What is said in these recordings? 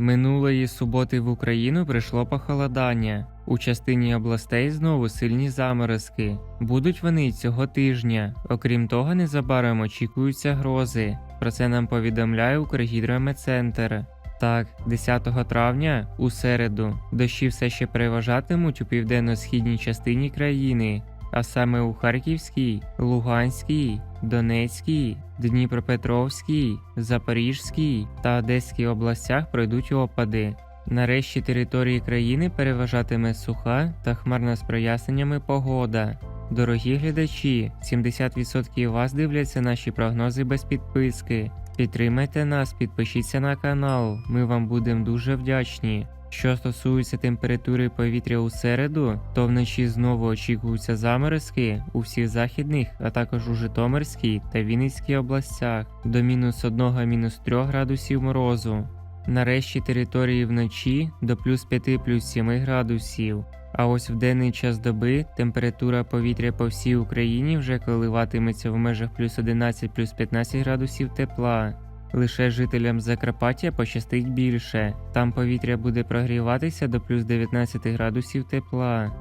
Минулої суботи в Україну прийшло похолодання. У частині областей знову сильні заморозки. Будуть вони цього тижня. Окрім того, незабаром очікуються грози. Про це нам повідомляє Укргідрометцентр. Так, 10 травня, у середу, дощі все ще переважатимуть у південно-східній частині країни, а саме у Харківській, Луганській, Донецькій, Дніпропетровській, Запорізькій та Одеській областях пройдуть опади. Нарешті території країни переважатиме суха та хмарна з проясненнями погода. Дорогі глядачі, 70% вас дивляться наші прогнози без підписки. Підтримайте нас, підпишіться на канал, ми вам будемо дуже вдячні. Що стосується температури повітря у середу, то вночі знову очікуються заморозки у всіх західних, а також у Житомирській та Вінницькій областях до мінус 1 мінус 3 градусів морозу. Нарешті території вночі до плюс 5 плюс 7 градусів. А ось в денний час доби температура повітря по всій Україні вже коливатиметься в межах плюс 11 плюс 15 градусів тепла. Лише жителям Закарпаття пощастить більше. Там повітря буде прогріватися до плюс 19 градусів тепла.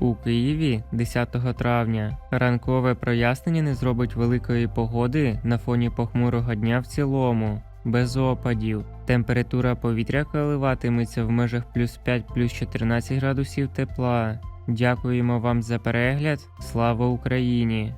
У Києві 10 травня ранкове прояснення не зробить великої погоди на фоні похмурого дня в цілому, без опадів. Температура повітря коливатиметься в межах плюс 5 плюс 14 градусів тепла. Дякуємо вам за перегляд. Слава Україні!